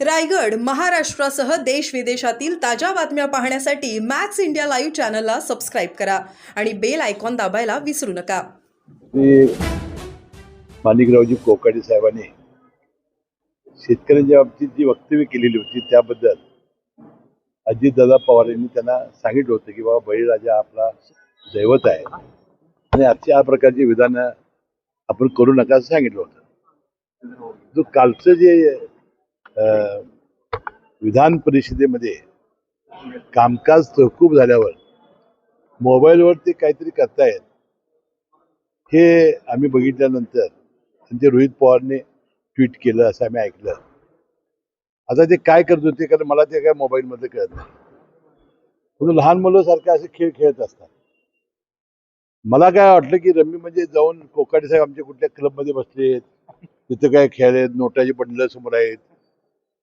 रायगड महाराष्ट्रासह देश विदेशातील ताज्या बातम्या पाहण्यासाठी मॅक्स इंडिया लाईव्ह चॅनलला सबस्क्राईब करा आणि बेल आयकॉन दाबायला विसरू नका. श्री माणिकरावजी कोकाडे साहेबांनी शेतकऱ्यांच्या बाबतीत जी वक्तव्य केलेली होती त्याबद्दल अजितदादा पवार यांनी त्यांना सांगितलं होतं की बाबा बळीराजा आपला दैवत आहे. आणि अशा प्रकारची विधानं आपण करू नका असं सांगितलं होतं. जो कालचं जे विधान परिषदेमध्ये कामकाज तहकूब झाल्यावर मोबाईलवर ते काहीतरी करतायत हे आम्ही बघितल्यानंतर ते रोहित पवारने ट्विट केलं असं आम्ही ऐकलं. आता ते काय करत होते कारण मला ते काय मोबाईलमध्ये कळत नाही. म्हणून लहान मुलं असे खेळ खेळत असतात. मला काय वाटलं की रम्मी म्हणजे जाऊन कोकाटे साहेब आमच्या कुठल्या क्लबमध्ये बसलेत तिथं काय खेळले आहेत नोटाची बंडलं समोर आहेत.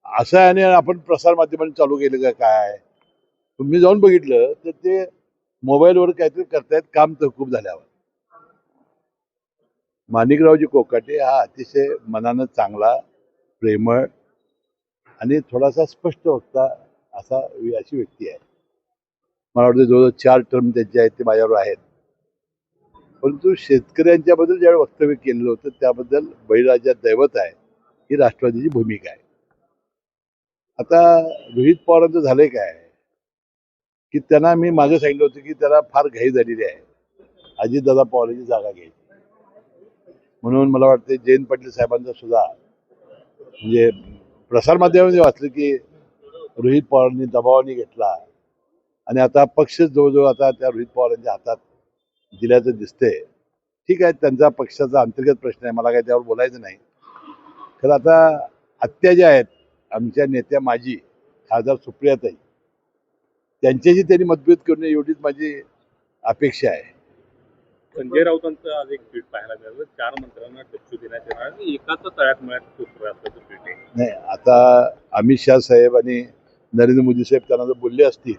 असं आहे आणि आपण प्रसारमाध्यमांनी चालू केलं का काय? तुम्ही जाऊन बघितलं तर ते मोबाईलवर काहीतरी करतायत काम तहकूब झाल्यावर. माणिकरावजी कोकाटे हा अतिशय मनानं चांगला प्रेमळ आणि थोडासा स्पष्ट वक्ता असा अशी व्यक्ती आहे. मला वाटतं जवळजवळ चार टर्म त्यांचे आहेत ते माझ्यावर आहेत. परंतु शेतकऱ्यांच्या बद्दल ज्यावेळी वक्तव्य केलेलं होतं त्याबद्दल बळीराजा दैवत आहे. ही राष्ट्रवादीची भूमिका आहे. आता रोहित पवारांचं झालंय काय? की त्यांना मी मागे सांगितलं होतं की त्याला फार घाई झालेली आहे. अजितदादा पवारांची जागा घ्यायची. म्हणून मला वाटतं जयंत पाटील साहेबांचा सुद्धा म्हणजे प्रसारमाध्यमामध्ये वाचलं की रोहित पवारांनी दबावाने घेतला. आणि आता पक्ष जवळजवळ आता त्या रोहित पवारांच्या हातात दिल्याचं दिसतंय. ठीक आहे त्यांचा पक्षाचा अंतर्गत प्रश्न आहे मला काही त्यावर बोलायचं नाही. खरं आता हत्या ज्या आहेत आमच्या नेत्या माजी खासदार सुप्रियाताई त्यांच्याशी त्यांनी मतभेद करून एवढीच माझी अपेक्षा आहे. संजय राऊतांचं आज एक ट्विट पाहायला मिळालं. चार मंत्र्यांना डच्चू देण्यात येणार आणि एकाच तळ्यात असल्याचं ट्विट आहे नाही आता अमित शहा साहेब आणि नरेंद्र मोदी साहेब त्यांना जर बोलले असतील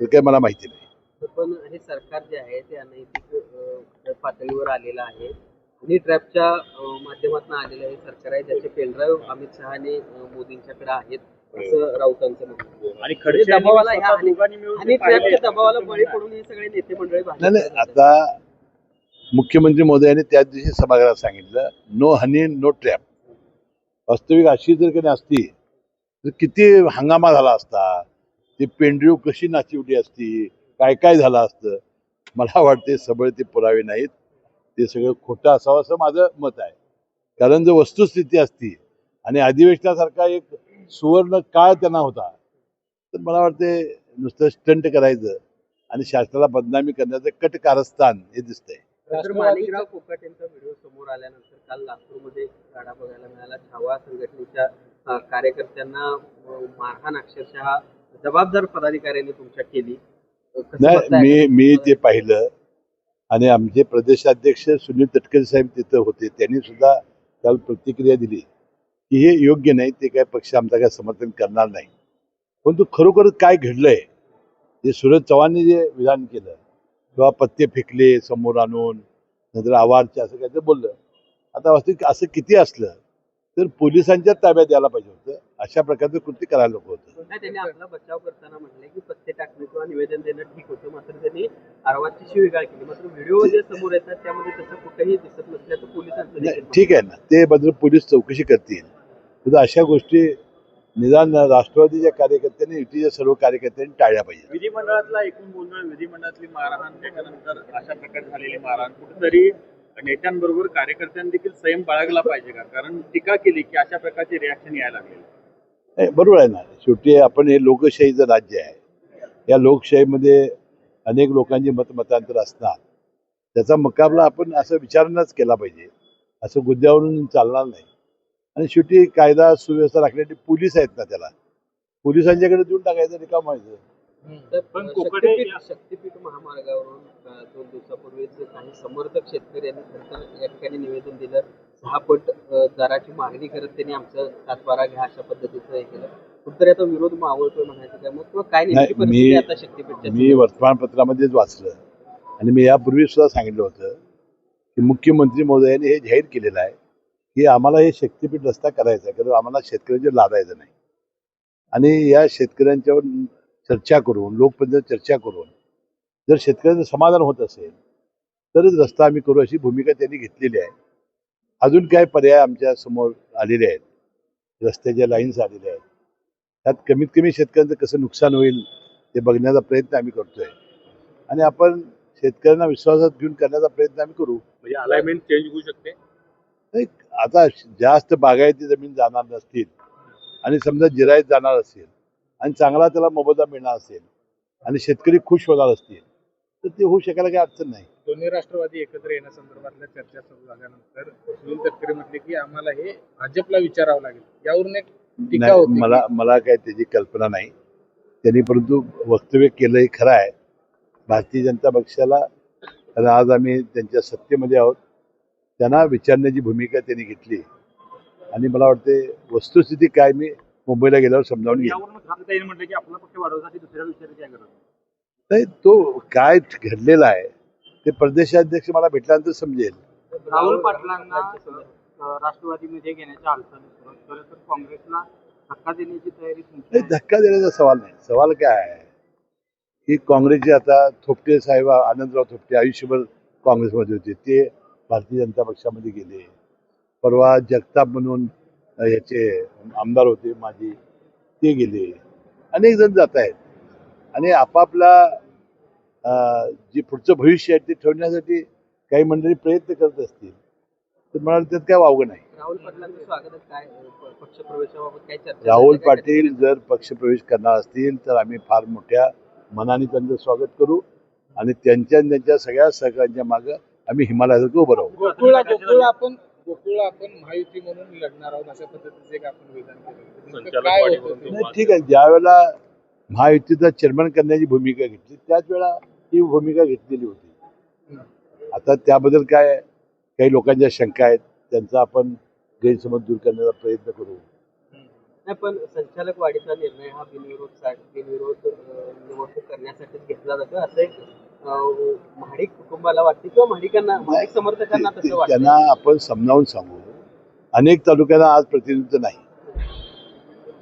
तर काही मला माहिती नाही. पण हे सरकार जे आहे ते अनैतिक पातळीवर आलेलं आहे. आणि ट्रॅपच्या माध्यमातून आलेलं हे सरकार आहे ज्याचे पेनड्राईव्ह अमित शहा आणि मोदींच्याकडे आहेत असं राऊतांचं म्हणणं आहे. आणि म्हणजे दबावाला ह्या आणि. ट्रॅपच्या दबावाला बळी पडून हे सगळे नेते मंडळी नाही नाही. आता मुख्यमंत्री महोदयांनी त्याच दिवशी सभागृहात सांगितलं नो हनी नो ट्रॅप वास्तविक अशी जर काही असती तर किती हंगामा झाला असता ती पेंड्रीव कशी नाचिवली असती काय काय झालं असतं मला वाटते सबळ ते पुरावे नाहीत ते सगळं खोटं असावं असं माझं मत आहे. कारण जर वस्तुस्थिती असती आणि अधिवेशनासारखा एक सुवर्ण काळ त्यांना होता तर मला वाटते नुसतं स्टंट करायचं आणि शासनाला बदनामी करण्याचं कट कारस्थान हे दिसतंय. तर माणिकराव कोकाट यांचा व्हिडिओ समोर आल्यानंतर काल नागपूरमध्ये गाडा बघायला मिळाला. छावा संघटनेच्या कार्यकर्त्यांना मारहाण अक्षरशः जबाबदार पदाधिकाऱ्यांनी तुमच्या केली. नाही? मी मी ते पाहिलं आणि आमचे प्रदेशाध्यक्ष सुनील तटकरे साहेब तिथं होते त्यांनी सुद्धा त्याला प्रतिक्रिया दिली की हे योग्य नाही ते काय पक्ष आमचा काय समर्थन करणार नाही. परंतु खरोखरच काय घडलंय जे सुरज चव्हाणने जे विधान केलं किंवा पत्ते फेकले समोर आणून नंतर आवारचे असं काहीतरी बोललं. आता वास्तविक असं किती असलं तर पोलिसांच्या ताब्यात यायला पाहिजे होतं. अशा प्रकारचं कृती करायला नको होतं. त्यांनी आपला बचाव करताना म्हटलं की पत्ते टाकणे किंवा निवेदन देणं ठीक होतं मात्र त्यांनी आरवाची शिवीगाळ केली. मग व्हिडिओ जे समोर येतात त्यामध्ये तसं कुठेही दिसत नसल्याचं पोलिसांचं ठीक आहे ना. ते बद्दल पोलीस चौकशी करतील. तर अशा गोष्टी निदान राष्ट्रवादीच्या कार्यकर्त्यांनी युतीच्या सर्व कार्यकर्त्यांनी टाळल्या पाहिजे विधिमंडळातला एकूण गोंधळ विधिमंडळातली मारहाण त्याच्यानंतर अशा प्रकारे झालेली मारहाण कुठेतरी नेत्यांबरोबर कार्यकर्त्यांनी देखील संयम बाळगला पाहिजे का? कारण टीका केली की अशा प्रकारचे रिॲक्शन यायला लागले. बरोबर आहे ना. शेवटी आपण हे लोकशाहीचं राज्य आहे. या लोकशाहीमध्ये अनेक लोकांची मतमतांतर असणार. त्याचा मुकाबला आपण असं विचारणच केला पाहिजे. असं गुद्द्यावरून चालणार नाही. आणि शेवटी कायदा सुव्यवस्था राखण्यासाठी पोलीस आहेत ना त्याला. पोलिसांच्याकडे देऊन टाकायचं रिकाम व्हायचं. तर पण कोकणे शक्तीपीठ या- शक्तीपीठ महामार्गावरून दोन दिवसापूर्वीच काही समर्थक शेतकऱ्यांनी खरंतर या ठिकाणी निवेदन दिलं सहा पट दराची मागणी करत त्यांनी आमचं सातबारा घ्या अशा पद्धतीचं हे केलं. कुठतरी आता विरोध मावळतोय म्हणायचं काय मग? किंवा काय नाही, मी- आता शक्तीपीठच्या मी वर्तमानपत्रामध्येच वाचलं. आणि मी यापूर्वी सुद्धा सांगितलं होतं की मुख्यमंत्री महोदयांनी हे जाहीर केलेलं आहे की आम्हाला हे शक्तीपीठ रस्ता करायचा आहे कारण आम्हाला शेतकऱ्यांचे लादायचं नाही. आणि या शेतकऱ्यांच्यावर चर्चा करून लोकप्रतिनिधी चर्चा करून जर शेतकऱ्यांचं समाधान होत असेल तरच रस्ता आम्ही करू अशी भूमिका त्यांनी घेतलेली आहे. अजून काय पर्याय आमच्यासमोर आलेले आहेत रस्त्याच्या लाईन्स आलेल्या आहेत त्यात कमीत कमी शेतकऱ्यांचं कसं नुकसान होईल ते बघण्याचा प्रयत्न आम्ही करतोय. आणि आपण शेतकऱ्यांना विश्वासात घेऊन करण्याचा प्रयत्न आम्ही करू. म्हणजे अलाइनमेंट चेंज होऊ शकते? नाही आता जास्त बागायती जमीन जाणार नसतील आणि समजा जिरायत जाणार असेल आणि चांगला त्याला मोबदला मिळणार असेल आणि शेतकरी खुश होणार असतील तर ते होऊ शकायला काही अडचण नाही. दोन्ही राष्ट्रवादी एकत्र येण्यासंदर्भातल्या चर्चा सुरू झाल्यानंतर सुनील तटकरे म्हटले की आम्हाला हे भाजपला विचारावं लागेल. यावरून एक टीका नाही होती मला मला काय त्याची कल्पना नाही. त्यांनी परंतु वक्तव्य केलं हे खरं आहे. भारतीय जनता पक्षाला आणि आज आम्ही त्यांच्या सत्तेमध्ये आहोत. त्यांना विचारण्याची भूमिका त्यांनी घेतली. आणि मला वाटते वस्तुस्थिती काय मी मुंबईला गेल्यावर समजावून घेईन. नाही. तो काय घडलेला आहे ते प्रदेशाध्यक्ष मला भेटल्यानंतर समजेल. राहुल पाटलांना राष्ट्रवादीमध्ये घेण्याच्या हालचाली तर काँग्रेसला धक्का देण्याची तयारी. धक्का देण्याचा सवाल नाही. सवाल काय आहे? की काँग्रेसचे आता थोपटे साहेब आनंदराव थोपटे आयुष्यभर काँग्रेसमध्ये होते. ते भारतीय जनता पक्षामध्ये गेले. परवा जगताप म्हणून याचे आमदार होते माझे ते गेले. अनेक जण जात आहेत. आणि आपापला जे पुढचं भविष्य आहे ते ठेवण्यासाठी काही मंडळी प्रयत्न करत असतील. तर मला वाटतं त्यात काय वावगं नाही. राहुल पाटील जर पक्षप्रवेश करणार असतील तर आम्ही फार मोठ्या मनाने त्यांचं स्वागत करू आणि त्यांच्या आणि त्यांच्या सगळ्या सहकार्यांच्या मागं आम्ही हिमालयासारखं उभं राहू. आपण आपण महायुती म्हणून लढणार आहोत अशा पद्धतीचे एक आपण विधान ठीक आहे. ज्या वेळेला महायुतीचा चेअरमन करण्याची भूमिका घेतली त्याच वेळा ही भूमिका घेतलेली होती. आता त्याबद्दल काय काही लोकांच्या शंका आहेत त्यांचा आपण गैरसमज दूर करण्याचा प्रयत्न करू. नाही पण संचालक वाढीचा निर्णय हा बिनविरोध बिनविरोध घेतला जातो असं एक महाडिक कुटुंबाला वाटते किंवा महाडिकांना महाडिक समर्थकांना तसं वाटतं. त्यांना आपण समजावून सांगू. अनेक तालुक्यांना आज प्रतिनिधित्व नाही.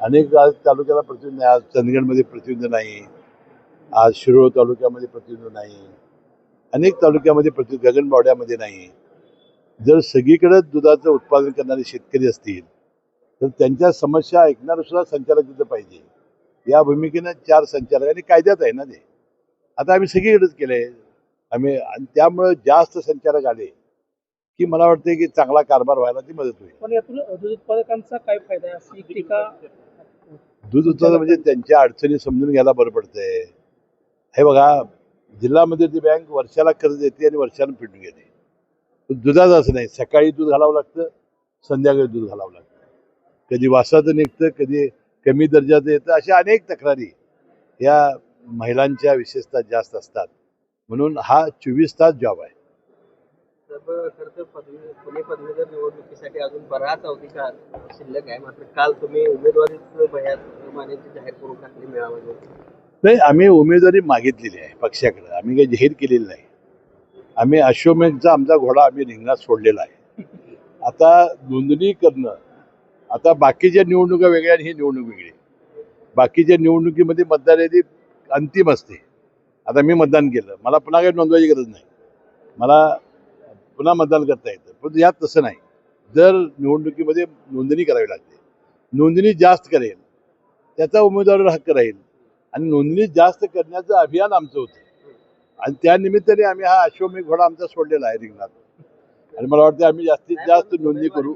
अनेक आज तालुक्याला प्रतिनिधी आज चंदगडमध्ये प्रतिनिधी नाही. आज शिरोळ तालुक्यामध्ये प्रतिनिधी नाही. अनेक तालुक्यामध्ये प्रति गगनबावड्यामध्ये नाही. जर सगळीकडे दुधाचं उत्पादन करणारे शेतकरी असतील तर त्यांच्या समस्या ऐकणारं सुद्धा संचालक तिथं पाहिजे. या भूमिकेनं चार संचालक आणि कायद्यात आहे ना ते. आता आम्ही सगळीकडेच केलंय. आम्ही आणि त्यामुळं जास्त संचालक आले की मला वाटतं की चांगला कारभार व्हायला ती मदत होईल. पण यातून दूध उत्पादकांचा काय फायदा आहे? अशी एक टीका दूध उत्पादन म्हणजे त्यांच्या अडचणी समजून घ्यायला बरं पडतंय. हे बघा जिल्हा मध्यवर्ती बँक वर्षाला कर्ज देते आणि वर्षानं फिटून घेते. पण दुधाचं असं नाही. सकाळी दूध घालावं लागतं संध्याकाळी दूध घालावं लागतं. कधी वासाचं निघतं कधी कमी दर्जाचं येतं अशा अनेक तक्रारी या महिलांच्या विशेषतः जास्त असतात. म्हणून हा चोवीस तास जॉब आहे. पुणे पदवीधर निवडणुकीसाठी अजून बराच अवधी काळ शिल्लक आहे. मात्र काल तुम्ही जाहीर करून टाकली नाही. आम्ही उमेदवारी मागितलेली आहे पक्षाकडे. आम्ही काही जाहीर केलेली नाही. आम्ही अश्वमेघचा आमचा घोडा आम्ही रिंगणात सोडलेला आहे. आता नोंदणी करणं आता बाकीच्या निवडणुका वेगळ्या आणि ही निवडणूक वेगळी. बाकीच्या निवडणुकीमध्ये मतदार यादी अंतिम असते. आता मी मतदान केलं. मला पुन्हा काही नोंदवायची गरज नाही. मला पुन्हा मतदान करता येतं. पण यात तसं नाही. जर निवडणुकीमध्ये नोंदणी करावी लागते. नोंदणी जास्त करेल. त्याचा उमेदवारावर हक्क राहील. आणि नोंदणी जास्त करण्याचं अभियान आमचं होतं. आणि त्या निमित्ताने आम्ही हा अश्वमेघ घोडा आमचा सोडलेला आहे रिंगणात. आणि मला वाटतं आम्ही जास्तीत जास्त नोंदणी उमेदवारी करू.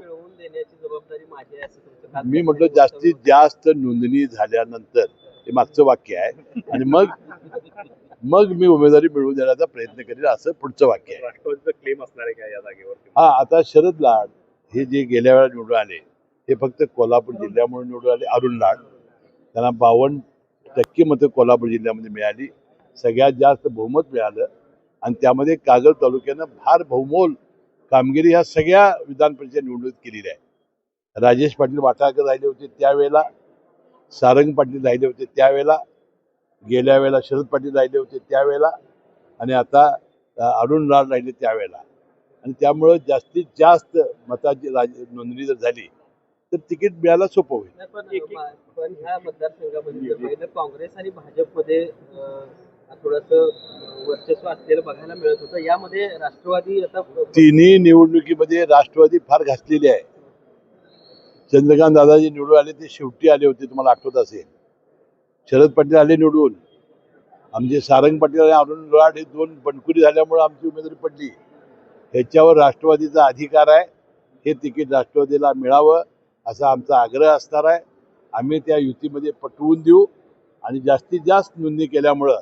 मी म्हटलं जास्तीत जास्त नोंदणी झाल्यानंतर हे मागचं वाक्य आहे. आणि मग मग मी उमेदवारी मिळवून देण्याचा प्रयत्न करेल असं पुढचं वाक्य आहे. राष्ट्रवादीचा क्लेम असणार आहे का या जागेवर? हा आता शरद लाड हे जे गेल्या वेळा निवडून आले हे फक्त कोल्हापूर जिल्ह्यामुळे निवडून आले अरुण लाड. त्यांना बावन्न टक्के मतं कोल्हापूर जिल्ह्यामध्ये मिळाली. सगळ्यात जास्त बहुमत मिळालं. आणि त्यामध्ये कागल तालुक्यानं फार बहुमोल कामगिरी ह्या सगळ्या विधान परिषद निवडणुकीत केलेली आहे. राजेश पाटील वाटाळकर राहिले होते त्यावेळेला. सारंग पाटील राहिले होते त्यावेळेला गेल्या वेळेला शरद पाटील राहिले होते त्यावेळेला आणि आता अरुण लाड राहिले त्यावेळेला. आणि त्यामुळं जास्तीत जास्त मताची राज नोंदणी जर झाली तर तिकीट मिळायला सोपं होईल. पण ह्या मतदारसंघामध्ये काँग्रेस आणि भाजपमध्ये थोडस वर्चस्व असलेलं बघायला मिळत होतं. यामध्ये राष्ट्रवादी आता तिन्ही निवडणुकीमध्ये राष्ट्रवादी फार घासलेली आहे. चंद्रकांत दादाजी निवडून आले ते शेवटी आले होते तुम्हाला आठवत असेल. शरद पाटील आले निवडून. आमचे सारंग पाटील आणि अरुण लोहाड हे दोन बनकुरी झाल्यामुळे आमची उमेदवारी पडली. ह्याच्यावर राष्ट्रवादीचा अधिकार आहे. हे तिकीट राष्ट्रवादीला मिळावं असा आमचा आग्रह असणार आहे. आम्ही त्या युतीमध्ये पटवून देऊ आणि जास्तीत जास्त नोंदणी केल्यामुळं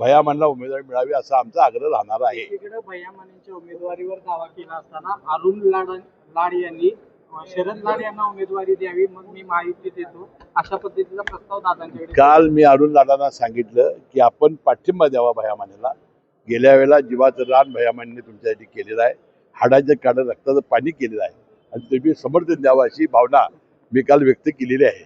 भयामांना उमेदवारी मिळावी असा आमचा आग्रह राहणार आहे. एकीकडे उमेदवारीवर दावा केला असताना अरुण लाड लाड यांनी शरद लाड यांना उमेदवारी द्यावी मग मी महायुतीत येतो अशा पद्धतीचा प्रस्ताव दादांच्याकडे काल मी अरुण लाडांना सांगितलं की आपण पाठिंबा द्यावा भयामानेला. गेल्या वेळेला जीवाचं रान भयामाने तुमच्यासाठी केलेलं आहे. हाडाचं काढं रक्ताचं पाणी केलेलं आहे. आणि तुम्ही समर्थन द्यावं अशी भावना मी काल व्यक्त केलेली आहे.